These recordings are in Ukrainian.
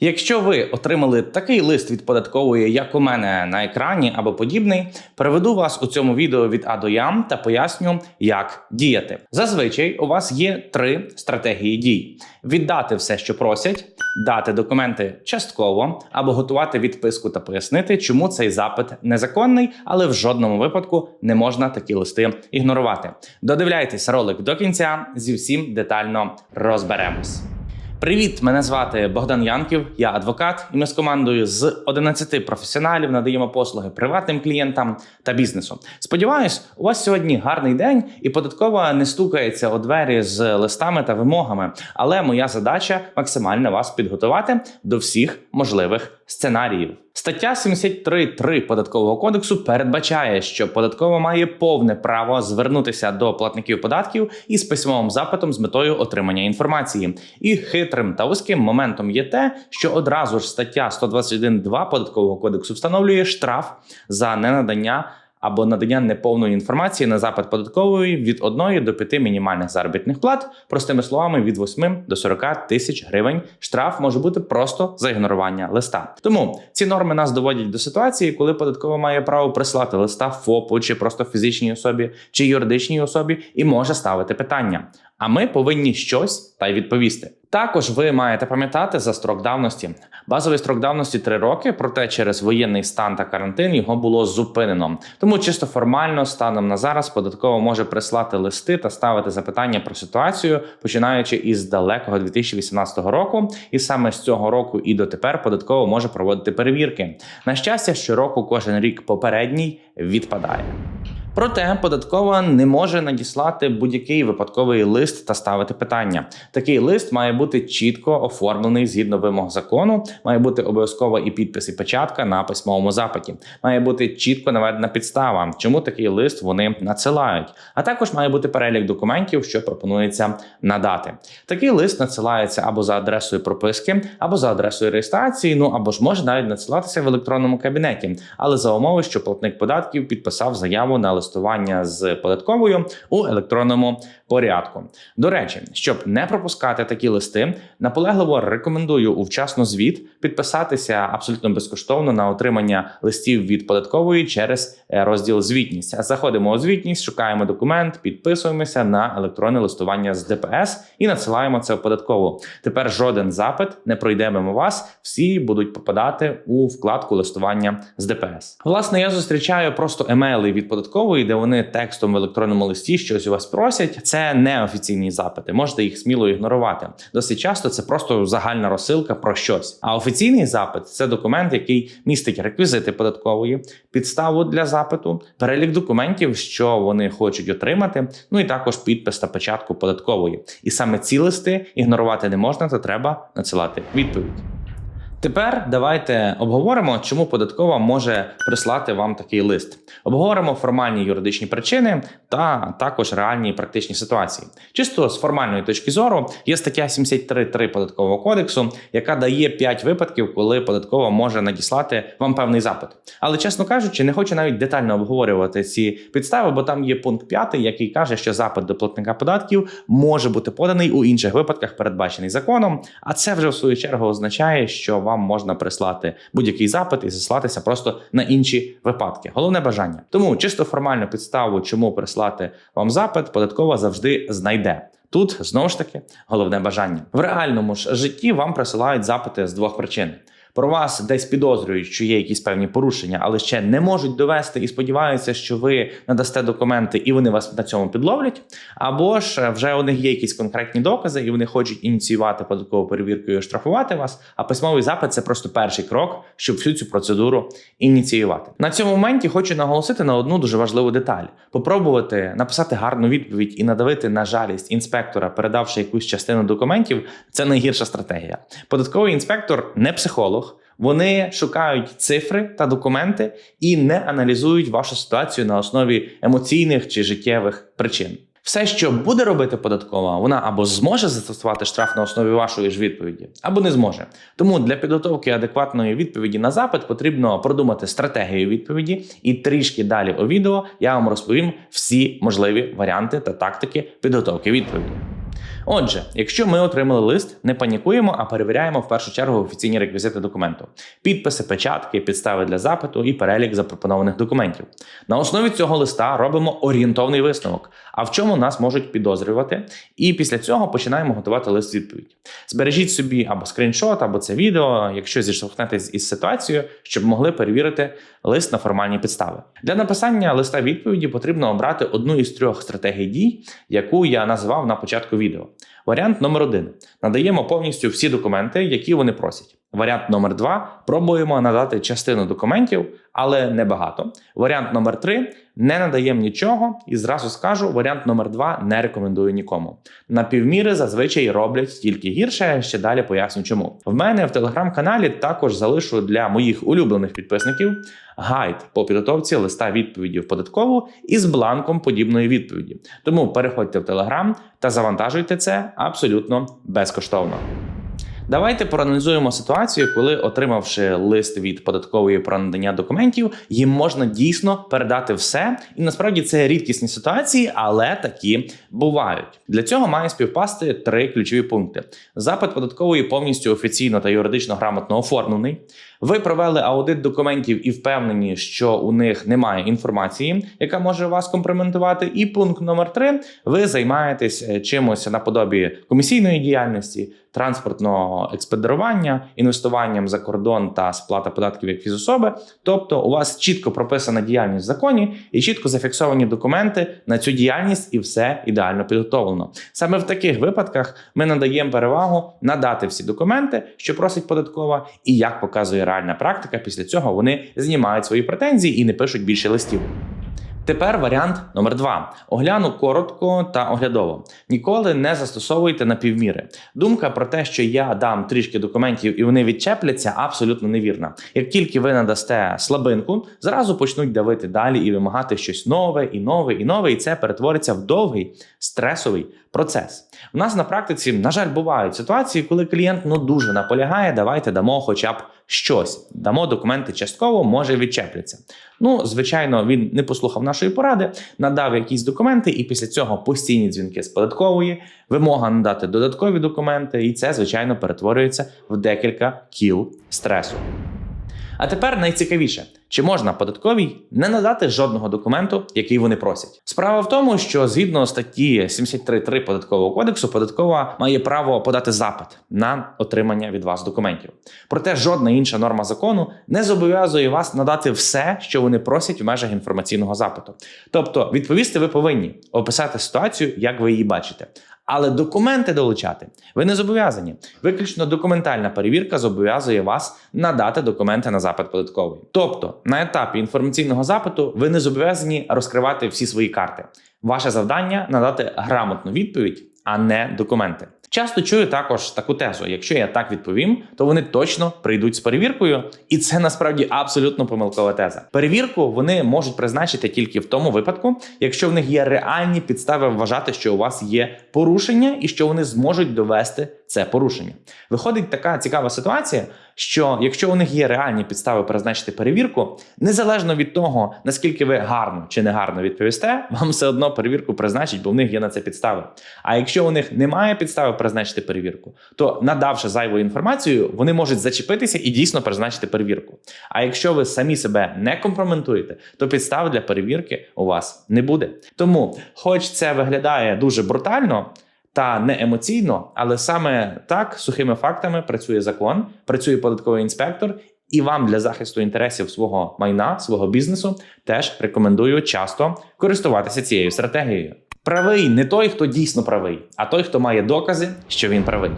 Якщо ви отримали такий лист від податкової, як у мене на екрані або подібний, переведу вас у цьому відео від А до Я та поясню, як діяти. Зазвичай у вас є три стратегії дій: віддати все, що просять, дати документи частково або готувати відписку та пояснити, чому цей запит незаконний, але в жодному випадку не можна такі листи ігнорувати. Додивляйтесь ролик до кінця, зі всім детально розберемось. Привіт, мене звати Богдан Янків, я адвокат, і ми з командою з 11 професіоналів надаємо послуги приватним клієнтам та бізнесу. Сподіваюсь, у вас сьогодні гарний день, і податкова не стукається у двері з листами та вимогами. Але моя задача максимально вас підготувати до всіх можливих сценаріїв. Стаття 73.3 податкового кодексу передбачає, що податкова має повне право звернутися до платників податків із письмовим запитом з метою отримання інформації. І хитрим та вузьким моментом є те, що одразу ж стаття 121.2 податкового кодексу встановлює штраф за ненадання. Або надання неповної інформації на запит податкової від 1 до 5 мінімальних заробітних плат, простими словами, від 8 до 40 тисяч гривень. Штраф може бути просто за ігнорування листа. Тому ці норми нас доводять до ситуації, коли податкова має право прислати листа ФОПу чи просто фізичній особі чи юридичній особі, і може ставити питання. А ми повинні щось та й відповісти. Також ви маєте пам'ятати за строк давності. Базовий строк давності 3 роки, проте через воєнний стан та карантин його було зупинено. Тому чисто формально, станом на зараз, податкова може прислати листи та ставити запитання про ситуацію, починаючи із далекого 2018 року. І саме з цього року і дотепер податкова може проводити перевірки. На щастя, щороку кожен рік попередній відпадає. Проте податкова не може надіслати будь-який випадковий лист та ставити питання. Такий лист має бути чітко оформлений згідно вимог закону. Має бути обов'язково і підпис, і печатка на письмовому запиті. Має бути чітко наведена підстава, чому такий лист вони надсилають. А також має бути перелік документів, що пропонується надати. Такий лист надсилається або за адресою прописки, або за адресою реєстрації. Ну або ж може навіть надсилатися в електронному кабінеті, але за умови, що платник податків підписав заяву на листування з податковою у електронному порядку. До речі, щоб не пропускати такі листи, наполегливо рекомендую у вчасно звіт підписатися абсолютно безкоштовно на отримання листів від податкової через е, розділ звітність. Заходимо у звітність, шукаємо документ, підписуємося на електронне листування з ДПС і надсилаємо це в податкову. Тепер жоден запит не пройде мимо вас. Всі будуть попадати у вкладку листування з ДПС. Власне, я зустрічаю просто емейли від податкової, де вони текстом в електронному листі щось у вас просять. Це не офіційні запити. Можете їх сміло ігнорувати. Досить часто це просто загальна розсилка про щось. А офіційний запит це документ, який містить реквізити податкової, підставу для запиту, перелік документів, що вони хочуть отримати. Ну і також підпис та печатку податкової. І саме ці листи ігнорувати не можна, то треба надсилати відповідь. Тепер давайте обговоримо, чому податкова може прислати вам такий лист. Обговоримо формальні юридичні причини та також реальні практичні ситуації. Чисто з формальної точки зору є стаття 73.3 податкового кодексу, яка дає 5 випадків, коли податкова може надіслати вам певний запит. Але чесно кажучи, не хочу навіть детально обговорювати ці підстави, бо там є пункт 5, який каже, що запит до платника податків може бути поданий у інших випадках, передбачений законом. А це вже в свою чергу означає, що вам можна прислати будь-який запит і заслатися просто на інші випадки. Головне бажання. Тому чисто формальну підставу, чому прислати вам запит, податкова завжди знайде. Тут знову ж таки головне бажання. В реальному ж житті вам присилають запити з двох причин. Про вас десь підозрюють, що є якісь певні порушення, але ще не можуть довести і сподіваються, що ви надасте документи і вони вас на цьому підловлять. Або ж вже у них є якісь конкретні докази, і вони хочуть ініціювати податкову перевірку і оштрафувати вас. А письмовий запит це просто перший крок, щоб всю цю процедуру ініціювати. На цьому моменті хочу наголосити на одну дуже важливу деталь: попробувати написати гарну відповідь і надавити на жалість інспектора, передавши якусь частину документів. Це найгірша стратегія. Податковий інспектор не психолог. Вони шукають цифри та документи і не аналізують вашу ситуацію на основі емоційних чи життєвих причин. Все, що буде робити податкова, вона або зможе застосувати штраф на основі вашої ж відповіді, або не зможе. Тому для підготовки адекватної відповіді на запит потрібно продумати стратегію відповіді, і трішки далі у відео я вам розповім всі можливі варіанти та тактики підготовки відповіді. Отже, якщо ми отримали лист, не панікуємо, а перевіряємо в першу чергу офіційні реквізити документу: підписи, печатки, підстави для запиту і перелік запропонованих документів. На основі цього листа робимо орієнтовний висновок, а в чому нас можуть підозрювати, і після цього починаємо готувати лист відповідь. Збережіть собі або скріншот, або це відео, якщо зіштовхнетесь із ситуацією, щоб могли перевірити лист на формальні підстави. Для написання листа відповіді потрібно обрати одну із трьох стратегій дій, яку я назвав на початку відео. Варіант номер один: надаємо повністю всі документи, які вони просять. Варіант номер два пробуємо надати частину документів, але не багато. Варіант номер три не надаємо нічого, і зразу скажу: варіант номер два не рекомендую нікому. Напівміри зазвичай роблять тільки гірше. Ще далі поясню, чому. В мене в телеграм-каналі також залишу для моїх улюблених підписників гайд по підготовці листа відповіді в податкову із бланком подібної відповіді. Тому переходьте в телеграм та завантажуйте це абсолютно безкоштовно безкоштовно. Давайте проаналізуємо ситуацію, коли, отримавши лист від податкової про надання документів, їм можна дійсно передати все. І насправді це рідкісні ситуації, але такі бувають. Для цього має співпасти три ключові пункти: запит податкової повністю офіційно та юридично грамотно оформлений. Ви провели аудит документів і впевнені, що у них немає інформації, яка може вас компрометувати. І пункт номер три: ви займаєтесь е, чимось наподобі комісійної діяльності, транспортного експедерування, інвестуванням за кордон та сплата податків як фізособи. Тобто, у вас чітко прописана діяльність в законі і чітко зафіксовані документи на цю діяльність, і все ідеально підготовлено. Саме в таких випадках ми надаємо перевагу надати всі документи, що просить податкова, і як показує реальна практика, після цього вони знімають свої претензії і не пишуть більше листів. Тепер варіант номер два: огляну коротко та оглядово. Ніколи не застосовуйте напівміри. Думка про те, що я дам трішки документів і вони відчепляться, абсолютно невірна. Як тільки ви надасте слабинку, зразу почнуть давити далі і вимагати щось нове і нове і нове, і це перетвориться в довгий стресовий процес. У нас на практиці, на жаль, бувають ситуації, коли клієнт ну дуже наполягає, давайте дамо хоча б щось, дамо документи частково, може відчепляться. Ну, звичайно, він не послухав нашої поради, надав якісь документи, і після цього постійні дзвінки з податкової, вимога надати додаткові документи, і це, звичайно, перетворюється в декілька кіл стресу. А тепер найцікавіше: чи можна податковій не надати жодного документу, який вони просять? Справа в тому, що згідно статті 73.3 податкового кодексу, податкова має право подати запит на отримання від вас документів. Проте жодна інша норма закону не зобов'язує вас надати все, що вони просять в межах інформаційного запиту. Тобто, відповісти ви повинні описати ситуацію, як ви її бачите. Але документи долучати ви не зобов'язані. Виключно документальна перевірка зобов'язує вас надати документи на запит податковий. Тобто на етапі інформаційного запиту ви не зобов'язані розкривати всі свої карти. Ваше завдання надати грамотну відповідь, а не документи. Часто чую також таку тезу: якщо я так відповім, то вони точно прийдуть з перевіркою, і це насправді абсолютно помилкова теза. Перевірку вони можуть призначити тільки в тому випадку, якщо в них є реальні підстави вважати, що у вас є порушення, і що вони зможуть довести це порушення. Виходить така цікава ситуація, що якщо у них є реальні підстави призначити перевірку, незалежно від того наскільки ви гарно чи не гарно відповісте, вам все одно перевірку призначить, бо в них є на це підстави. А якщо у них немає підстави призначити перевірку, то надавши зайву інформацію, вони можуть зачепитися і дійсно призначити перевірку. А якщо ви самі себе не компрометуєте, то підстав для перевірки у вас не буде. Тому, хоч це виглядає дуже брутально. Та не емоційно, але саме так сухими фактами працює закон, працює податковий інспектор, і вам для захисту інтересів свого майна, свого бізнесу теж рекомендую часто користуватися цією стратегією. Правий не той, хто дійсно правий, а той, хто має докази, що він правий.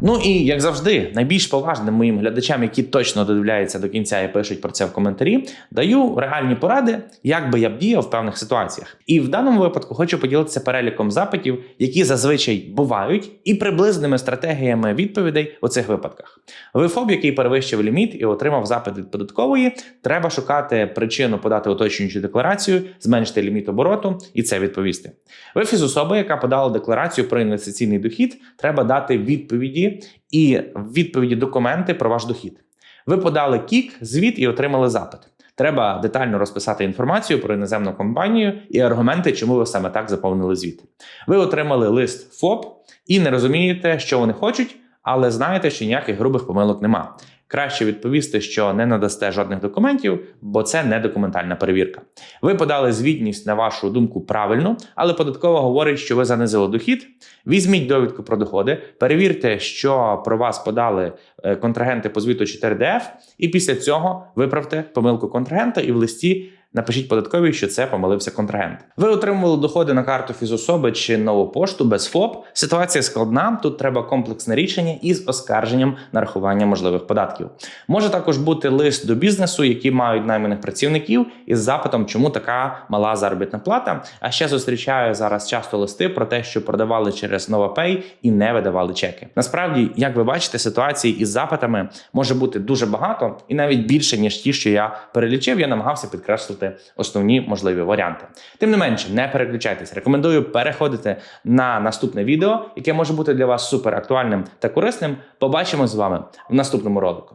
Ну і як завжди, найбільш поважним моїм глядачам, які точно додивляються до кінця і пишуть про це в коментарі, даю реальні поради, як би я б діяв в певних ситуаціях. І в даному випадку хочу поділитися переліком запитів, які зазвичай бувають, і приблизними стратегіями відповідей у цих випадках. Ви ФОБ, який перевищив ліміт і отримав запит від податкової, треба шукати причину подати уточнюючу декларацію, зменшити ліміт обороту і це відповісти. Ви фізособа, яка подала декларацію про інвестиційний дохід, треба дати відповіді і в відповіді документи про ваш дохід. Ви подали кік, звіт і отримали запит. Треба детально розписати інформацію про іноземну компанію і аргументи, чому ви саме так заповнили звіт. Ви отримали лист ФОП і не розумієте, що вони хочуть, але знаєте, що ніяких грубих помилок нема. Краще відповісти, що не надасте жодних документів, бо це не документальна перевірка. Ви подали звітність на вашу думку правильно, але податкова говорить, що ви занизили дохід. Візьміть довідку про доходи, перевірте, що про вас подали е, контрагенти по звіту 4DF, і після цього виправте помилку контрагента і в листі. Напишіть податковій, що це помилився контрагент. Ви отримували доходи на карту фізособи чи нову пошту без ФОП. Ситуація складна. Тут треба комплексне рішення із оскарженням нарахування можливих податків. Може також бути лист до бізнесу, які мають найманих працівників, із запитом, чому така мала заробітна плата. А ще зустрічаю зараз часто листи про те, що продавали через NovaPay і не видавали чеки. Насправді, як ви бачите, ситуацій із запитами може бути дуже багато і навіть більше ніж ті, що я перелічив. Я намагався підкреслити основні можливі варіанти. Тим не менше, не переключайтесь. Рекомендую переходити на наступне відео, яке може бути для вас супер актуальним та корисним. Побачимо з вами в наступному ролику.